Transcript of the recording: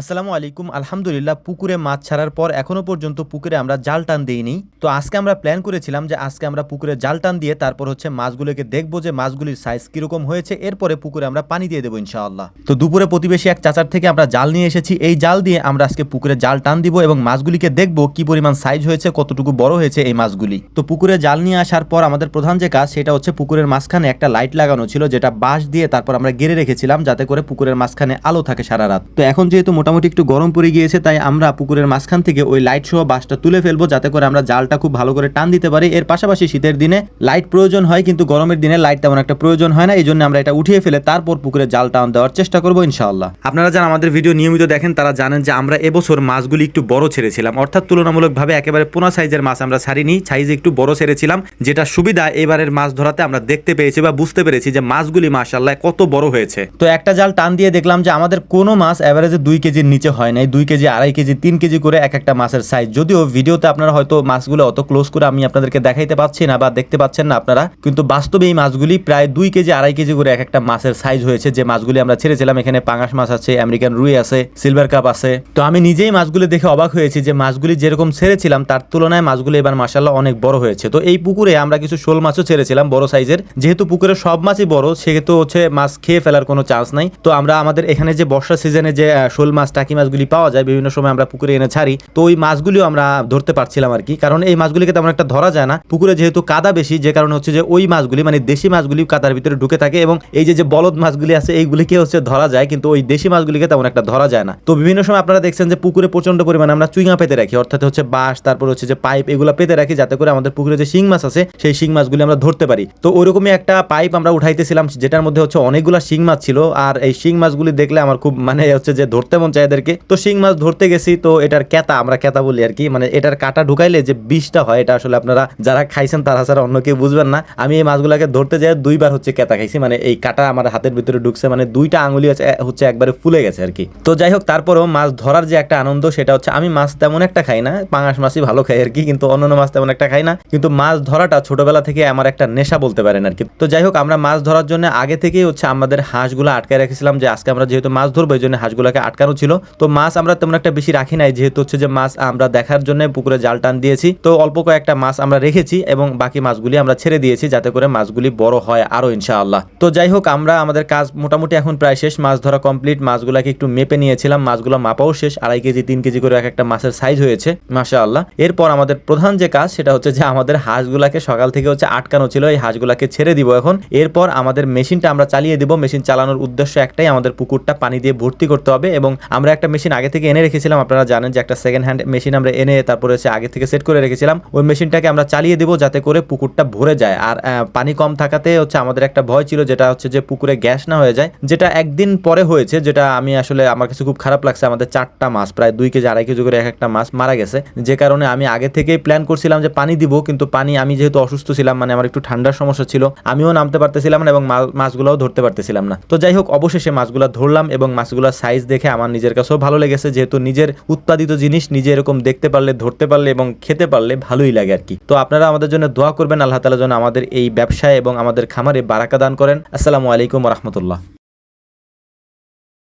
আসসালামু আলাইকুম, আলহামদুলিল্লাহ পুকুরে মাছ ছাড়ার পর এখনও পর্যন্ত পুকুরে আমরা জাল টান দিইনি। তো আজকে আমরা প্ল্যান করেছিলাম যে আজকে আমরা পুকুরে জাল টান দিয়ে তারপর হচ্ছে মাছগুলোকে দেখব যে মাছগুলির সাইজ কীরকম হয়েছে। এরপরে পুকুরে আমরা পানি দিয়ে দেবো ইনশাআল্লাহ। তো দুপুরে প্রতিবেশী এক চাচার থেকে আমরা জাল নিয়ে এসেছি। এই জাল দিয়ে আমরা আজকে পুকুরে জাল টান দিব এবং মাছগুলিকে দেখব কি পরিমাণ সাইজ হয়েছে, কতটুকু বড় হয়েছে এই মাছগুলি। তো পুকুরে জাল নিয়ে আসার পর আমাদের প্রধান যে কাজ, সেটা হচ্ছে পুকুরের মাঝখানে একটা লাইট লাগানো ছিল, যেটা বাঁশ দিয়ে তারপর আমরা গেড়ে রেখেছিলাম, যাতে করে পুকুরের মাঝখানে আলো থাকে সারা রাত। তো এখন যেহেতু মোটামুটি একটু গরম পড়ে গিয়েছে, তাই আমরা পুকুরের মাঝখান থেকে ওই লাইট সহ বাঁশটা তুলে ফেলব যাতে করে আমরা জালটা খুব ভালো করে টান দিতে পারি। এর পাশাপাশি শীতের দিনে লাইট প্রয়োজন হয়, কিন্তু গরমের দিনে লাইট তেমন একটা প্রয়োজন হয় না, এই জন্য আমরা এটা উঠিয়ে ফেলে তারপর পুকুরে জাল টান দেওয়ার চেষ্টা করব ইনশাআল্লাহ। আপনারা যারা আমাদের ভিডিও নিয়মিত দেখেন, তারা জানেন যে আমরা এবছর মাছগুলি একটু বড় ছেড়েছিলাম। অর্থাৎ তুলনামূলকভাবে একেবারে পোনা সাইজের মাছ আমরা ছাড়িনি সাইজে একটু বড় ছেড়েছিলাম, যেটা সুবিধা এবারের মাছ ধরাতে আমরা দেখতে পেয়েছি বা বুঝতে পেরেছি যে মাছগুলি মাশাল্লাহ কত বড় হয়েছে। তো একটা জাল টান দিয়ে দেখলাম যে আমাদের কোনো মাছ এভারেজে দুই কেজির নিচে হয় নাই, দুই কেজি, আড়াই কেজি, তিন কেজি করে এক একটা মাছের সাইজ যদিও ভিডিওতে আপনারা হয়তো মাছগুলো অত ক্লোজ করে আমি আপনাদেরকে দেখাইতে পাচ্ছি না বা দেখতে পাচ্ছেন না আপনারা, কিন্তু বাস্তবে এই মাছগুলি প্রায় দুই কেজি, আড়াই কেজি করে এক একটা মাছের সাইজ হয়েছে। যে মাছগুলি আমরা ছেড়েছিলাম, এখানে পাঙাশ মাছ আছে, আমেরিকান রুই আছে সিলভার কাপ আছে। তো আমি নিজেই মাছগুলি দেখে অবাক হয়েছি যে মাছগুলি যেরকম ছেড়েছিলাম, তার তুলনায় মাছগুলি এবার মাসাল্লাহ অনেক বড় হয়েছে। তো এই পুকুরে আমরা কিছু শোল মাছও ছেড়েছিলাম, বড় সাইজের যেহেতু পুকুরে সব মাছই বড়, সেহেতু হচ্ছে মাছ খেয়ে ফেলার কোনো চান্স নাই। তো আমরা আমাদের এখানে যে বর্ষা সিজনে যে শোল মাছ টাকি মাছগুলি পাওয়া যায়, বিভিন্ন সময় আমরা পুকুরে এনে ছাড়ি। তো ওই মাছগুলিও আমরা ধরতে পারছিলাম আর কি। কারণ এই মাছগুলিকে তেমন একটা ধরা যায় না। পুকুরে যেহেতু কাদা বেশি, যে কারণে হচ্ছে যে ওই মাছগুলি মানে দেশি মাছগুলি কাদার ভিতরে ঢুকে থাকে এবং এই যে যে বলদ মাছগুলি আছে, এইগুলিকে হচ্ছে ধরা যায়, কিন্তু ওই দেশি মাছগুলিকে তেমন একটা ধরা যায় না। তো বিভিন্ন সময় আপনারা দেখছেন যে পুকুরে প্রচণ্ড পরিমাণে আমরা চুইঙা পেতে রাখি, অর্থাৎ হচ্ছে বাঁশ, তারপর হচ্ছে যে পাইপ, এগুলো পেতে রাখি যাতে করে আমাদের পুকুরে যে শিং মাছ আছে, সেই শিং মাছগুলি আমরা ধরতে পারি। তো ওইরকমই একটা পাইপ আমরা উঠাইতেছিলাম, যেটার মধ্যে হচ্ছে অনেকগুলো শিং মাছ ছিল, আর এই শিং মাছগুলি দেখলে আমার খুব মানে হচ্ছে যে ধরতে মন চায় এদেরকে তো শিং মাছ ধরতে গেছি, তো এটার কেতা আমরা কেতা বলি আর কি মানে এটার কাটা ঢুকাইলে যে বিষটা হয়, এটা আসলে আপনারা যারা খাইছেন তারা ছাড়া অন্য কেউ বুঝবেন না। আমি এই মাছগুলোকে ধরতে যাই, দুইবার হচ্ছে কেতা খাইছি মানে এই কাটা আমার হাতের ভিতরে ঢুকছে মানে দুইটা আঙুলি হচ্ছে একবারে ফুলে গেছে আর কি। তো যাই হোক, তারপরেও মাছ ধরার যে একটা আনন্দ, সেটা হচ্ছে আমি মাছ তেমন একটা খাই না, পাঙাশ মাছই ভালো খাই আর কি, কিন্তু অন্যান্য মাছ তেমন একটা খাই না, কিন্তু মাছ ধরাটা ছোটবেলা থেকে আমার একটা নেশা বলতে পারেন আর কি। তো যাই হোক, আমরা মাছ ধরার জন্য আগে থেকেই হচ্ছে আমাদের হাঁসগুলো আটকায় রেখেছিলাম, যে আজকে আমরা যেহেতু মাছ ধরবো, এই জন্য হাঁসগুলোকে আটকানো ছিল তো মাছ আমরা তেমন একটা বেশি রাখি নাই, যেহেতু হচ্ছে যে মাছ আমরা দেখার জন্য পুকুরে জাল টান দিয়েছি। তো অল্প কয়েকটা মাছ আমরা রেখেছি এবং বাকি মাছগুলি আমরা ছেড়ে দিয়েছি যাতে করে মাছগুলি বড় হয় আরও ইনশাআল্লাহ। তো যাই হোক, আমরা আমাদের কাজ মোটামুটি এখন প্রায় শেষ। মাছ ধরা কমপ্লিট, মাছগুলোকে একটু মেপে নিয়েছিলাম, মাছগুলো মাপাও শেষ। আড়াই কেজি, তিন কেজি করে এক একটা মাছের সাইজ হয়েছে মাশা আল্লাহ এরপর আমাদের প্রধান যে কাজ, সেটা হচ্ছে যে আমাদের হাঁসগুলাকে সকাল থেকে হচ্ছে আটকানো ছিল, এই হাঁসগুলাকে ছেড়ে দিব এখন। এরপর আমাদের মেশিনটা আমরা চালিয়ে দিব। মেশিন চালানোর উদ্দেশ্য একটাই, আমাদের পুকুরটা পানি দিয়ে ভর্তি করতে হবে এবং আমরা একটা মেশিন আগে থেকে এনে রেখেছিলাম, আপনারা জানেন যে একটা সেকেন্ড হ্যান্ড মেশিন আমরা এনে তারপরে হচ্ছে আগে থেকে সেট করে রেখেছিলাম। ওই মেশিনটাকে আমরা চালিয়ে দিব যাতে করে পুকুরটা ভরে যায়। আর পানি কম থাকাতে হচ্ছে আমাদের একটা ভয় ছিল যেটা হচ্ছে যে পুকুরে গ্যাস না হয়ে যায়, যেটা একদিন পরে হয়েছে, যেটা আমি আসলে আমার কাছে খুব খারাপ লাগছে। আমাদের চারটা মাছ, প্রায় দুই কেজি, আড়াই কেজি করে এক একটা মাছ মারা গেছে। যে কারণে আমি আগে থেকেই প্ল্যান করছিলাম যে পানি দিব, কিন্তু পানি আমি যেহেতু অসুস্থ ছিলাম মানে আমার একটু ঠান্ডার সমস্যা ছিল, আমিও নামতে পারতেছিলাম না এবং মাছগুলোও ধরতে পারতেছিলাম না। তো যাই হোক, অবশেষে মাছগুলো ধরলাম এবং মাছগুলোর সাইজ দেখে আমার নিজের কাছেও ভালো লেগেছে, যেহেতু নিজের উৎপাদিত জিনিস নিজে এরকম দেখতে পারলে, ধরতে পারলে এবং খেতে পারলে ভালোই লাগে আর কি। তো আপনারা আমাদের জন্য দোয়া করবেন, আল্লাহ তালা যেন আমাদের এই ব্যবসায় এবং আমাদের খামারে বারাকা দান করেন। আসসালামু আলাইকুম রহমতুল্লাহ।